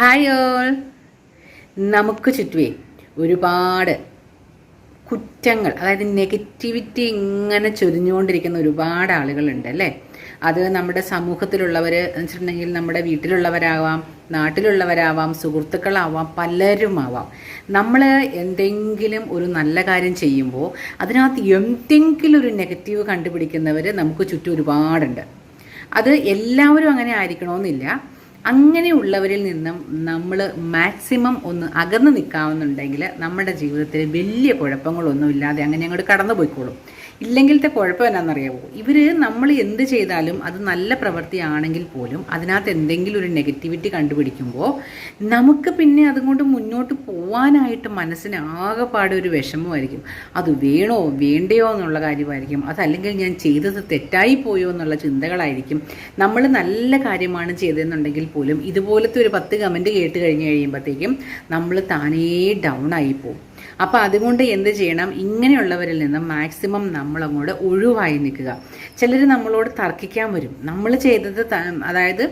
Hi all. നമുക്ക് ചുറ്റുവേ ഒരുപാട് കുറ്റങ്ങൾ അതായത് നെഗറ്റിവിറ്റി ഇങ്ങനെ ചൊരിഞ്ഞുകൊണ്ടിരിക്കുന്ന ഒരുപാട് ആളുകളുണ്ട് അല്ലേ? അത് നമ്മുടെ സമൂഹത്തിലുള്ളവർ എന്ന് വെച്ചിട്ടുണ്ടെങ്കിൽ നമ്മുടെ വീട്ടിലുള്ളവരാവാം നാട്ടിലുള്ളവരാവാം സുഹൃത്തുക്കളാവാം പലരുമാവാം. നമ്മൾ എന്തെങ്കിലും ഒരു നല്ല കാര്യം ചെയ്യുമ്പോൾ അതിനകത്ത് എന്തെങ്കിലും ഒരു നെഗറ്റീവ് കണ്ടുപിടിക്കുന്നവർ നമുക്ക് ചുറ്റും ഒരുപാടുണ്ട്. അത് എല്ലാവരും അങ്ങനെ ആയിരിക്കണമെന്നില്ല അങ്ങനെയുള്ളവരിൽ നിന്നും നമ്മൾ മാക്സിമം ഒന്ന് അകന്ന് നിൽക്കാവുന്നുണ്ടെങ്കിൽ നമ്മുടെ ജീവിതത്തിൽ വലിയ കുഴപ്പങ്ങളൊന്നും ഇല്ലാതെ അങ്ങനെ അങ്ങോട്ട് കടന്നു പോയിക്കോളും ഇല്ലെങ്കിലത്തെ കുഴപ്പം എന്നാണെന്നറിയാമോ ഇവർ നമ്മൾ എന്ത് ചെയ്താലും അത് നല്ല പ്രവൃത്തിയാണെങ്കിൽ പോലും അതിനകത്ത് എന്തെങ്കിലും ഒരു നെഗറ്റിവിറ്റി കണ്ടുപിടിക്കുമ്പോൾ നമുക്ക് പിന്നെ അതുകൊണ്ട് മുന്നോട്ട് പോകാനായിട്ട് മനസ്സിന് ആകെപ്പാടെ ഒരു വിഷമമായിരിക്കും. അത് വേണോ വേണ്ടയോ എന്നുള്ള കാര്യമായിരിക്കും. അതല്ലെങ്കിൽ ഞാൻ ചെയ്തത് തെറ്റായി പോയോ എന്നുള്ള ചിന്തകളായിരിക്കും. നമ്മൾ നല്ല കാര്യമാണ് ചെയ്തതെന്നുണ്ടെങ്കിൽ പോലും ഇതുപോലത്തെ ഒരു പത്ത് കമന്റ് കേട്ട് കഴിഞ്ഞ് കഴിയുമ്പോഴത്തേക്കും നമ്മൾ താനേ ഡൗൺ ആയി പോകും അപ്പോൾ അതുകൊണ്ട് എന്ത് ചെയ്യണം? ഇങ്ങനെയുള്ളവരിൽ നിന്നും മാക്സിമം നമ്മൾ അങ്ങോട്ട് ഒഴിവായി നിൽക്കുക. ചിലർ നമ്മളോട് തർക്കിക്കാൻ വരും. നമ്മൾ ചെയ്തത് അതായത്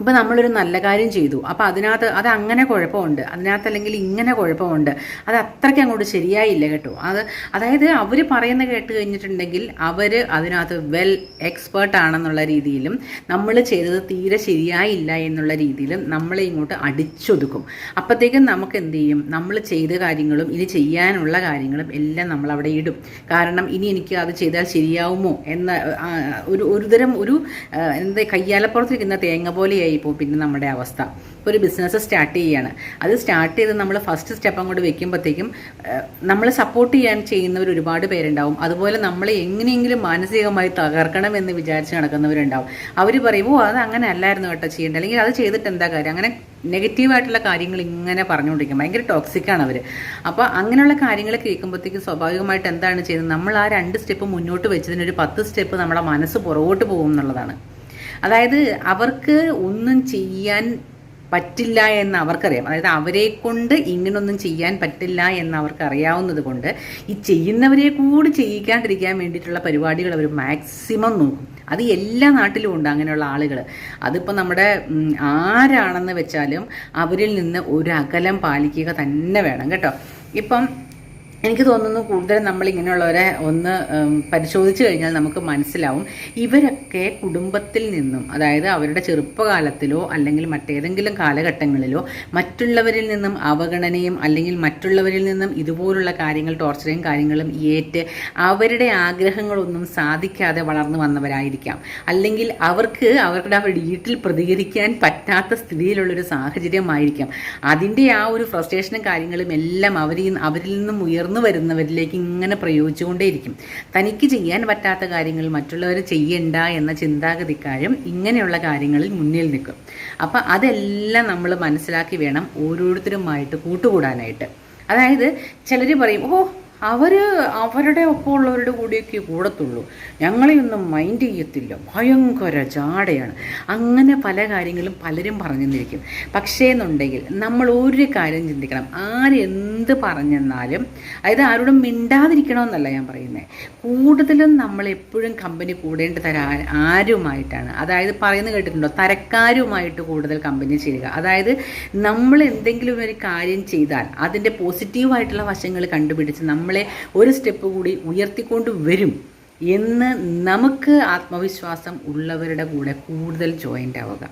ഇപ്പോൾ നമ്മളൊരു നല്ല കാര്യം ചെയ്തു. അപ്പോൾ അതിനകത്ത് അത് അങ്ങനെ കുഴപ്പമുണ്ട്. അതിനകത്ത് അല്ലെങ്കിൽ ഇങ്ങനെ കുഴപ്പമുണ്ട്. അത് അത്രയ്ക്ക് അങ്ങോട്ട് ശരിയായില്ല കേട്ടോ. അത് അതായത് അവർ പറയുന്ന കേട്ട് കഴിഞ്ഞിട്ടുണ്ടെങ്കിൽ അവർ അതിനകത്ത് വെൽ എക്സ്പേർട്ട് ആണെന്നുള്ള രീതിയിലും നമ്മൾ ചെയ്തത് തീരെ ശരിയായില്ല എന്നുള്ള രീതിയിലും നമ്മളെ ഇങ്ങോട്ട് അടിച്ചൊതുക്കും. അപ്പോഴത്തേക്കും നമുക്ക് എന്ത് ചെയ്യും? നമ്മൾ ചെയ്ത കാര്യങ്ങളും ഇനി ചെയ്യാനുള്ള കാര്യങ്ങളും എല്ലാം നമ്മൾ അവിടെ ഇടും. കാരണം ഇനി എനിക്ക് അത് ചെയ്താൽ ശരിയാവുമോ? എന്ന ഒരു ഒരുതരം ഒരു എന്താ കയ്യാലപ്പുറത്തിരിക്കുന്ന തേങ്ങ പോലെയായി ഇപ്പോൾ പിന്നെ നമ്മുടെ അവസ്ഥ. ഒരു ബിസിനസ് സ്റ്റാർട്ട് ചെയ്യാണ്. അത് സ്റ്റാർട്ട് ചെയ്ത് നമ്മൾ ഫസ്റ്റ് സ്റ്റെപ്പ് അങ്ങോട്ട് വെക്കുമ്പോഴത്തേക്കും നമ്മൾ സപ്പോർട്ട് ചെയ്യാൻ ചെയ്യുന്നവർ ഒരുപാട് പേരുണ്ടാവും. അതുപോലെ നമ്മളെ എങ്ങനെയെങ്കിലും മാനസികമായി തകർക്കണം എന്ന് വിചാരിച്ച് നടക്കുന്നവരുണ്ടാവും. അവർ പറയും ഓ അത് അങ്ങനെ അല്ലായിരുന്നു കേട്ടോ ചെയ്യേണ്ടത്. അല്ലെങ്കിൽ അത് ചെയ്തിട്ട് എന്താ കാര്യം? അങ്ങനെ നെഗറ്റീവായിട്ടുള്ള കാര്യങ്ങൾ ഇങ്ങനെ പറഞ്ഞുകൊണ്ടിരിക്കും. ഭയങ്കര ടോക്സിക്കാണ് അവർ അപ്പോൾ അങ്ങനെയുള്ള കാര്യങ്ങൾ കേൾക്കുമ്പോഴത്തേക്കും സ്വാഭാവികമായിട്ട് എന്താണ് ചെയ്യുന്നത്? നമ്മൾ ആ രണ്ട് സ്റ്റെപ്പ് മുന്നോട്ട് വെച്ചതിന് ഒരു പത്ത് സ്റ്റെപ്പ് നമ്മുടെ മനസ്സ് പുറകോട്ട് പോകും എന്നുള്ളതാണ്. അതായത് അവർക്ക് ഒന്നും ചെയ്യാൻ പറ്റില്ല എന്ന് അവർക്കറിയാം. അതായത് അവരെ കൊണ്ട് ഇങ്ങനൊന്നും ചെയ്യാൻ പറ്റില്ല എന്ന് അവർക്ക് അറിയാവുന്നത് കൊണ്ട് ഈ ചെയ്യുന്നവരെ കൂടി ചെയ്യിക്കാണ്ടിരിക്കാൻ വേണ്ടിയിട്ടുള്ള പരിപാടികൾ അവർ മാക്സിമം നോക്കും. അത് എല്ലാ നാട്ടിലും ഉണ്ട് അങ്ങനെയുള്ള ആളുകൾ അതിപ്പോൾ നമ്മുടെ ആരാണെന്ന് വെച്ചാലും അവരിൽ നിന്ന് ഒരു അകലം പാലിക്കുക തന്നെ വേണം കേട്ടോ. ഇപ്പം എനിക്ക് തോന്നുന്നു കൂടുതലും നമ്മൾ ഇങ്ങനെയുള്ളവരെ ഒന്ന് പരിശോധിച്ചു കഴിഞ്ഞാൽ നമുക്ക് മനസ്സിലാവും. ഇവരൊക്കെ കുടുംബത്തിൽ നിന്നും അതായത് അവരുടെ ചെറുപ്പകാലത്തിലോ അല്ലെങ്കിൽ മറ്റേതെങ്കിലും കാലഘട്ടങ്ങളിലോ മറ്റുള്ളവരിൽ നിന്നും അവഗണനയും അല്ലെങ്കിൽ മറ്റുള്ളവരിൽ നിന്നും ഇതുപോലുള്ള കാര്യങ്ങൾ ടോർച്ചറിങ് കാര്യങ്ങളും ഏറ്റ് അവരുടെ ആഗ്രഹങ്ങളൊന്നും സാധിക്കാതെ വളർന്നു വന്നവരായിരിക്കാം. അല്ലെങ്കിൽ അവർക്ക് അവരുടെ അവരുടെ വീട്ടിൽ പ്രതികരിക്കാൻ പറ്റാത്ത സ്ഥിതിയിലുള്ളൊരു സാഹചര്യമായിരിക്കാം. അതിന്റെ ആ ഒരു ഫ്രസ്ട്രേഷനും കാര്യങ്ങളും എല്ലാം അവരിൽ നിന്നും ഉയർന്നു വരുന്നവരിലേക്ക് ഇങ്ങനെ പ്രയോഗിച്ചുകൊണ്ടേയിരിക്കും. തനിക്ക് ചെയ്യാൻ പറ്റാത്ത കാര്യങ്ങൾ മറ്റുള്ളവർ ചെയ്യണ്ട എന്ന ചിന്താഗതിക്കാരും ഇങ്ങനെയുള്ള കാര്യങ്ങളിൽ മുന്നിൽ നിൽക്കും. അപ്പം അതെല്ലാം നമ്മൾ മനസ്സിലാക്കി വേണം ഓരോരുത്തരുമായിട്ട് കൂട്ടുകൂടാനായിട്ട്. അതായത് ചിലർ പറയും ഓ അവർ അവരുടെ ഒപ്പമുള്ളവരുടെ കൂടെയൊക്കെ കൂടത്തുള്ളൂ. ഞങ്ങളെയൊന്നും മൈൻഡ് ചെയ്യത്തില്ല. ഭയങ്കര ജാടയാണ്. അങ്ങനെ പല കാര്യങ്ങളും പലരും പറഞ്ഞു തന്നിരിക്കും പക്ഷേ എന്നുണ്ടെങ്കിൽ നമ്മൾ ഒരു കാര്യം ചിന്തിക്കണം. ആരെന്ത് പറഞ്ഞെന്നാലും അതായത് ആരോടും മിണ്ടാതിരിക്കണമെന്നല്ല ഞാൻ പറയുന്നത് കൂടുതലും നമ്മൾ എപ്പോഴും കമ്പനി കൂടേണ്ടത് ആര- ആരുമായിട്ടാണ്. അതായത് പറയുന്നത് കേട്ടിട്ടുണ്ടോ? തരക്കാരുമായിട്ട് കൂടുതൽ കമ്പനി ചെയ്യുക അതായത് നമ്മൾ എന്തെങ്കിലും ഒരു കാര്യം ചെയ്താൽ അതിന്റെ പോസിറ്റീവായിട്ടുള്ള വശങ്ങൾ കണ്ടുപിടിച്ച് നമ്മളെ ഒരു സ്റ്റെപ്പ് കൂടി ഉയർത്തിക്കൊണ്ട് വരും എന്ന് നമുക്ക് ആത്മവിശ്വാസം ഉള്ളവരുടെ കൂടെ കൂടുതൽ ജോയിന്റ് ആവുക.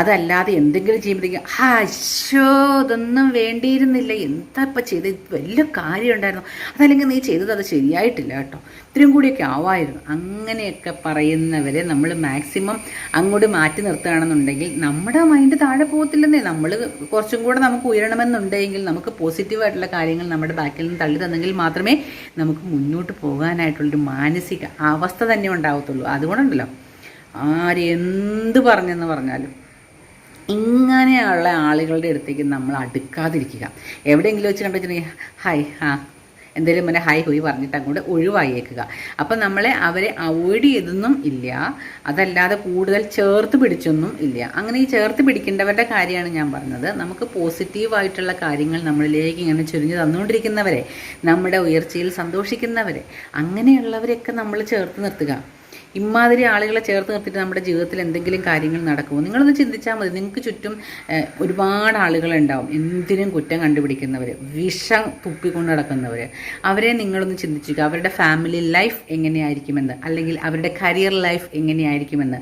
അതല്ലാതെ എന്തെങ്കിലും ചെയ്യുമ്പോഴത്തേക്കും ഹാശോ ഇതൊന്നും വേണ്ടിയിരുന്നില്ല. എന്താ ഇപ്പം ചെയ്ത്? വലിയ കാര്യം ഉണ്ടായിരുന്നു അതല്ലെങ്കിൽ നീ ചെയ്തത് അത് ശരിയായിട്ടില്ല കേട്ടോ. ഇത്രയും കൂടിയൊക്കെ ആവായിരുന്നു. അങ്ങനെയൊക്കെ പറയുന്നവരെ നമ്മൾ മാക്സിമം അങ്ങോട്ട് മാറ്റി നിർത്തുകയാണെന്നുണ്ടെങ്കിൽ നമ്മുടെ മൈൻഡ് താഴെ പോകത്തില്ലെന്നേ. നമ്മൾ കുറച്ചും കൂടെ നമുക്ക് ഉയരണമെന്നുണ്ടെങ്കിൽ നമുക്ക് പോസിറ്റീവായിട്ടുള്ള കാര്യങ്ങൾ നമ്മുടെ ബാക്കിൽ നിന്ന് തള്ളി തന്നെങ്കിൽ മാത്രമേ നമുക്ക് മുന്നോട്ട് പോകാനായിട്ടുള്ളൊരു മാനസിക അവസ്ഥ തന്നെ ഉണ്ടാവത്തുള്ളൂ. അതുകൊണ്ടുണ്ടല്ലോ ആര് എന്ത് പറഞ്ഞെന്ന് പറഞ്ഞാലും. ഇങ്ങനെയുള്ള ആളുകളുടെ അടുത്തേക്ക് നമ്മൾ അടുക്കാതിരിക്കുക. എവിടെയെങ്കിലും വെച്ച് കണ്ടുവെച്ചിട്ടുണ്ടെങ്കിൽ ഹായ് ആ എന്തെങ്കിലും മുന്നേ ഹായ് ഹോയ് പറഞ്ഞിട്ട് അങ്ങോട്ട് ഒഴിവായേക്കുക. അപ്പം നമ്മളെ അവരെ അവോയ്ഡ് ചെയ്തൊന്നും ഇല്ല. അതല്ലാതെ കൂടുതൽ ചേർത്ത് പിടിച്ചൊന്നും ഇല്ല. അങ്ങനെ ഈ ചേർത്ത് പിടിക്കേണ്ടവരുടെ കാര്യമാണ് ഞാൻ പറഞ്ഞത്. നമുക്ക് പോസിറ്റീവായിട്ടുള്ള കാര്യങ്ങൾ നമ്മളിലേക്ക് ഇങ്ങനെ ചുരിഞ്ഞു തന്നുകൊണ്ടിരിക്കുന്നവരെ നമ്മുടെ ഉയർച്ചയിൽ സന്തോഷിക്കുന്നവരെ അങ്ങനെയുള്ളവരെയൊക്കെ നമ്മൾ ചേർത്ത് നിർത്തുക. ഇമാതിരി ആളുകളെ ചേർത്ത് നിർത്തിയിട്ട് നമ്മുടെ ജീവിതത്തിൽ എന്തെങ്കിലും കാര്യങ്ങൾ നടക്കുമോ? നിങ്ങളൊന്ന് ചിന്തിച്ചാൽ മതി. നിങ്ങൾക്ക് ചുറ്റും ഒരുപാട് ആളുകളുണ്ടാവും. എന്തിനും കുറ്റം കണ്ടുപിടിക്കുന്നവർ വിഷം തുപ്പിക്കൊണ്ട് നടക്കുന്നവർ അവരെ നിങ്ങളൊന്ന് ചിന്തിക്കുക അവരുടെ ഫാമിലി ലൈഫ് എങ്ങനെയായിരിക്കുമെന്ന്. അല്ലെങ്കിൽ അവരുടെ കരിയർ ലൈഫ് എങ്ങനെയായിരിക്കുമെന്ന്.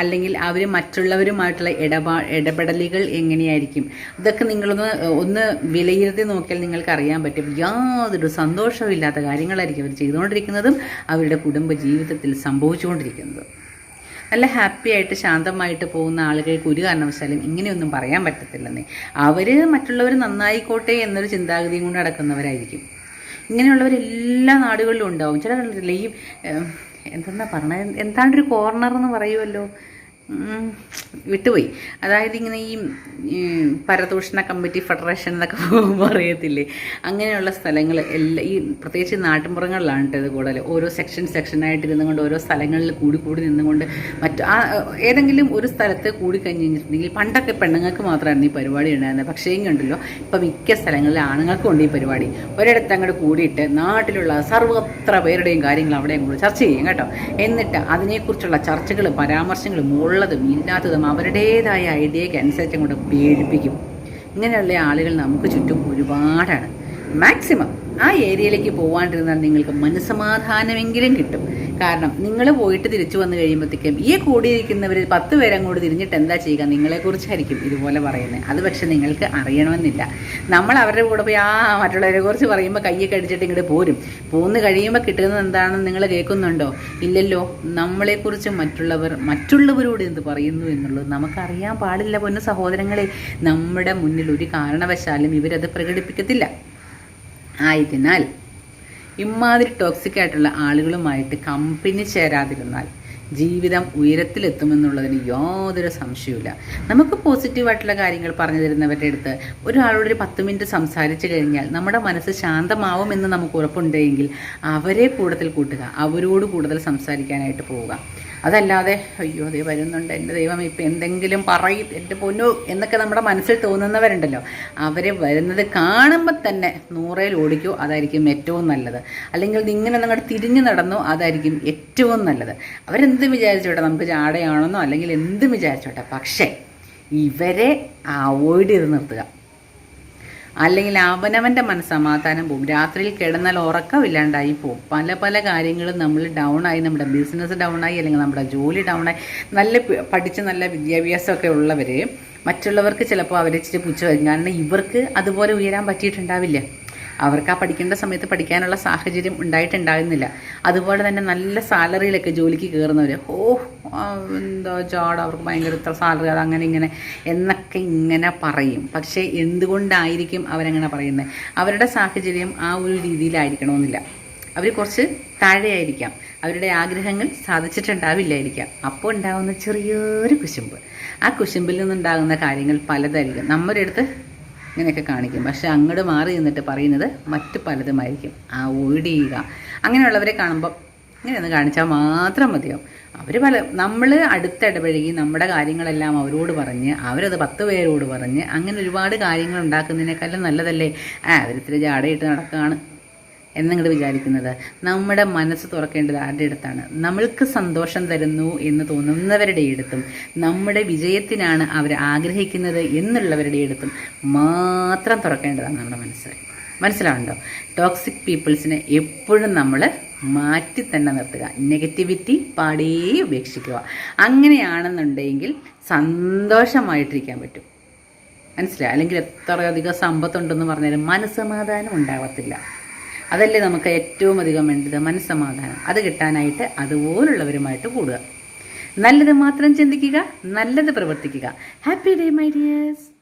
അല്ലെങ്കിൽ അവർ മറ്റുള്ളവരുമായിട്ടുള്ള ഇടപാ ഇടപെടലുകൾ എങ്ങനെയായിരിക്കും? ഇതൊക്കെ നിങ്ങളൊന്ന് ഒന്ന് വിലയിരുത്തി നോക്കിയാൽ നിങ്ങൾക്ക് അറിയാൻ പറ്റും. യാതൊരു സന്തോഷമില്ലാത്ത കാര്യങ്ങളായിരിക്കും അവർ ചെയ്തുകൊണ്ടിരിക്കുന്നതും അവരുടെ കുടുംബ ജീവിതത്തിൽ സംഭവിച്ചുകൊണ്ടിരിക്കുന്നതും. നല്ല ഹാപ്പി ആയിട്ട് ശാന്തമായിട്ട് പോകുന്ന ആളുകൾക്ക് ഒരു കാരണവശാലും ഇങ്ങനെയൊന്നും പറയാൻ പറ്റത്തില്ലെന്നേ. അവർ മറ്റുള്ളവർ നന്നായിക്കോട്ടെ എന്നൊരു ചിന്താഗതിയും കൊണ്ട് നടക്കുന്നവരായിരിക്കും. ഇങ്ങനെയുള്ളവർ എല്ലാ നാടുകളിലും ഉണ്ടാവും. ചില ഈ എന്താ എന്തെന്നാ പറഞ്ഞത്? എന്താണ്ടൊരു കോർണർ എന്ന് പറയുമല്ലോ വിട്ടുപോയി. അതായത് ഇങ്ങനെ ഈ പരദൂഷണ കമ്മിറ്റി ഫെഡറേഷൻ എന്നൊക്കെ പോകുമ്പോൾ അറിയത്തില്ലേ അങ്ങനെയുള്ള സ്ഥലങ്ങൾ എല്ലാ ഈ പ്രത്യേകിച്ച് നാട്ടിൻപുറങ്ങളിലാണ് കേട്ടോ ഇത് കൂടുതൽ ഓരോ സെക്ഷൻ സെക്ഷനായിട്ട് ഇരുന്നുകൊണ്ട് ഓരോ സ്ഥലങ്ങളിൽ കൂടി കൂടി നിന്നുകൊണ്ട് മറ്റു ആ ഏതെങ്കിലും ഒരു സ്ഥലത്ത് കൂടി കഴിഞ്ഞ് കഴിഞ്ഞിട്ടുണ്ടെങ്കിൽ പണ്ടൊക്കെ പെണ്ണുങ്ങൾക്ക് മാത്രമായിരുന്നു ഈ പരിപാടി ഉണ്ടായിരുന്നത്. പക്ഷേ കണ്ടല്ലോ ഇപ്പം മിക്ക സ്ഥലങ്ങളിൽ ആണുങ്ങൾക്കും ഉണ്ട് ഈ പരിപാടി. ഒരിടത്ത് അങ്ങോട്ട് കൂടിയിട്ട് നാട്ടിലുള്ള സർവത്ര പേരുടെയും കാര്യങ്ങൾ അവിടെ അങ്ങോട്ട് ചർച്ച ചെയ്യും കേട്ടോ. എന്നിട്ട് അതിനെക്കുറിച്ചുള്ള ചർച്ചകൾ പരാമർശങ്ങൾ പരാമർശങ്ങളും ഉള്ളതും ഇല്ലാത്തതും അവരുടേതായ ഐഡിയയ്ക്ക് അനുസരിച്ച് അങ്ങോട്ട് പേടിപ്പിക്കും. ഇങ്ങനെയുള്ള ആളുകൾ നമുക്ക് ചുറ്റും ഒരുപാടാണ്. മാക്സിമം ആ ഏരിയയിലേക്ക് പോകാണ്ടിരുന്നാൽ നിങ്ങൾക്ക് മനസ്സമാധാനമെങ്കിലും കിട്ടും. കാരണം നിങ്ങൾ പോയിട്ട് തിരിച്ചു വന്നു കഴിയുമ്പോഴത്തേക്കും ഈ കൂടിയിരിക്കുന്നവർ പത്ത് പേരെ കൂടി തിരിഞ്ഞിട്ട് എന്താ ചെയ്യുക? നിങ്ങളെക്കുറിച്ചായിരിക്കും ഇതുപോലെ പറയുന്നത്. അത് പക്ഷെ നിങ്ങൾക്ക് അറിയണമെന്നില്ല. നമ്മൾ അവരുടെ കൂടെ പോയി ആ മറ്റുള്ളവരെ കുറിച്ച് പറയുമ്പോൾ കയ്യൊക്കെ അടിച്ചിട്ട് ഇങ്ങോട്ട് പോരും. പോന്ന് കഴിയുമ്പോൾ കിട്ടുന്നത് എന്താണെന്ന് നിങ്ങൾ കേൾക്കുന്നുണ്ടോ? ഇല്ലല്ലോ. നമ്മളെക്കുറിച്ച് മറ്റുള്ളവർ മറ്റുള്ളവരോട് എന്ത് പറയുന്നു എന്നുള്ളത് നമുക്കറിയാൻ പാടില്ല പൊന്ന സഹോദരങ്ങളെ. നമ്മുടെ മുന്നിൽ ഒരു കാരണവശാലും ഇവരത് പ്രകടിപ്പിക്കത്തില്ല. ആയതിനാൽ ഇമാതിരി ടോക്സിക് ആയിട്ടുള്ള ആളുകളുമായിട്ട് കമ്പനി ചേരാതിരുന്നാൽ ജീവിതം ഉയരത്തിലെത്തുമെന്നുള്ളതിന് യാതൊരു സംശയവുമില്ല. നമുക്ക് പോസിറ്റീവായിട്ടുള്ള കാര്യങ്ങൾ പറഞ്ഞു തരുന്നവരുടെ അടുത്ത് ഒരാളോട് ഒരു പത്ത് മിനിറ്റ് സംസാരിച്ചു കഴിഞ്ഞാൽ നമ്മുടെ മനസ്സ് ശാന്തമാവുമെന്ന് നമുക്ക് ഉറപ്പുണ്ടെങ്കിൽ അവരെ കൂടുതൽ കൂട്ടുക അവരോട് കൂടുതൽ സംസാരിക്കാനായിട്ട് പോവുക. അതല്ലാതെ അയ്യോ അതേ വരുന്നുണ്ട്. എന്റെ ദൈവം ഇപ്പം എന്തെങ്കിലും പറയും എന്റെ പൊന്നു എന്നൊക്കെ നമ്മുടെ മനസ്സിൽ തോന്നുന്നവരുണ്ടല്ലോ. അവരെ വരുന്നത് കാണുമ്പോൾ തന്നെ നൂറേൽ ഓടിക്കോ അതായിരിക്കും ഏറ്റവും നല്ലത്. അല്ലെങ്കിൽ ഇങ്ങനെ നിങ്ങളുടെ തിരിഞ്ഞു നടന്നു അതായിരിക്കും ഏറ്റവും നല്ലത്. അവരെന്ത് വിചാരിച്ചോട്ടെ നമുക്ക് ചാടയാണെന്നോ അല്ലെങ്കിൽ എന്ത് വിചാരിച്ചോട്ടെ. പക്ഷേ ഇവരെ അവോയ്ഡ് ചെയ്ത് നിർത്തുക. അല്ലെങ്കിൽ അവനവന്റെ മനസ്സമാധാനം പോകും രാത്രിയിൽ കിടന്നാൽ ഉറക്കമില്ലാണ്ടായി പോകും പല പല കാര്യങ്ങളും നമ്മൾ ഡൗൺ ആയി നമ്മുടെ ബിസിനസ് ഡൗൺ ആയി അല്ലെങ്കിൽ നമ്മുടെ ജോലി ഡൗൺ ആയി നല്ല പഠിച്ച് നല്ല വിദ്യാഭ്യാസമൊക്കെ ഉള്ളവർ മറ്റുള്ളവർക്ക് ചിലപ്പോൾ അവരെ ഇച്ചിരി പുച്ഛ കാരണം ഇവർക്ക് അതുപോലെ ഉയരാൻ പറ്റിയിട്ടുണ്ടാവില്ല. അവർക്ക് ആ പഠിക്കേണ്ട സമയത്ത് പഠിക്കാനുള്ള സാഹചര്യം ഉണ്ടായിട്ടുണ്ടാകുന്നില്ല. അതുപോലെ തന്നെ നല്ല സാലറിയിലൊക്കെ ജോലിക്ക് കയറുന്നവർ ഓ എന്താ ജാട് അവർക്ക് ഭയങ്കര ഇത്ര സാലറി അത് അങ്ങനെ ഇങ്ങനെ എന്നൊക്കെ ഇങ്ങനെ പറയും. പക്ഷേ എന്തുകൊണ്ടായിരിക്കും അവരങ്ങനെ പറയുന്നത്? അവരുടെ സാഹചര്യം ആ ഒരു രീതിയിലായിരിക്കണമെന്നില്ല. അവർ കുറച്ച് താഴെയായിരിക്കാം. അവരുടെ ആഗ്രഹങ്ങൾ സാധിച്ചിട്ടുണ്ടാവില്ലായിരിക്കാം. അപ്പോൾ ഉണ്ടാകുന്ന ചെറിയൊരു കുശുമ്പ്. ആ കുശുമ്പിൽ നിന്നുണ്ടാകുന്ന കാര്യങ്ങൾ പലതായിരിക്കും. നമ്മുടെ അടുത്ത് ഇങ്ങനെയൊക്കെ കാണിക്കും. പക്ഷെ അങ്ങോട്ട് മാറി നിന്നിട്ട് പറയുന്നത് മറ്റു പലതുമായിരിക്കും. ആ ഓടിയുക അങ്ങനെയുള്ളവരെ കാണുമ്പോൾ ഇങ്ങനെയൊന്ന് കാണിച്ചാൽ മാത്രം മതിയാവും. അവർ പല നമ്മൾ അടുത്തിടപഴകി നമ്മുടെ കാര്യങ്ങളെല്ലാം അവരോട് പറഞ്ഞ് അവരത് പത്ത് പേരോട് പറഞ്ഞ് അങ്ങനെ ഒരുപാട് കാര്യങ്ങൾ ഉണ്ടാക്കുന്നതിനേക്കാളും നല്ലതല്ലേ? ആ അവരിത്തിരി ജാടയിട്ട് നടക്കുകയാണ് എന്നിങ്ങോട്ട് വിചാരിക്കുന്നത്. നമ്മുടെ മനസ്സ് തുറക്കേണ്ടത് ആരുടെ അടുത്താണ്? നമ്മൾക്ക് സന്തോഷം തരുന്നു എന്ന് തോന്നുന്നവരുടെ അടുത്തും നമ്മുടെ വിജയത്തിനാണ് അവർ ആഗ്രഹിക്കുന്നത് എന്നുള്ളവരുടെ അടുത്തും മാത്രം തുറക്കേണ്ടതാണ് നമ്മുടെ മനസ്സ്. മനസ്സിലാവുണ്ടോ ടോക്സിക് പീപ്പിൾസിനെ എപ്പോഴും നമ്മൾ മാറ്റി തന്നെ നിർത്തുക. നെഗറ്റിവിറ്റി പാടേ ഉപേക്ഷിക്കുക. അങ്ങനെയാണെന്നുണ്ടെങ്കിൽ സന്തോഷമായിട്ടിരിക്കാൻ പറ്റും. മനസ്സിലായി? അല്ലെങ്കിൽ എത്രയധികം സമ്പത്തുണ്ടെന്ന് പറഞ്ഞാലും മനസ്സമാധാനം ഉണ്ടാവത്തില്ല. അതല്ലേ നമുക്ക് ഏറ്റവും അധികം വേണ്ടത്? മനസ്സമാധാനം. അത് കിട്ടാനായിട്ട് അതുപോലുള്ളവരുമായിട്ട് കൂടുക. നല്ലത് മാത്രം ചിന്തിക്കുക നല്ലത് പ്രവർത്തിക്കുക. Happy day my dears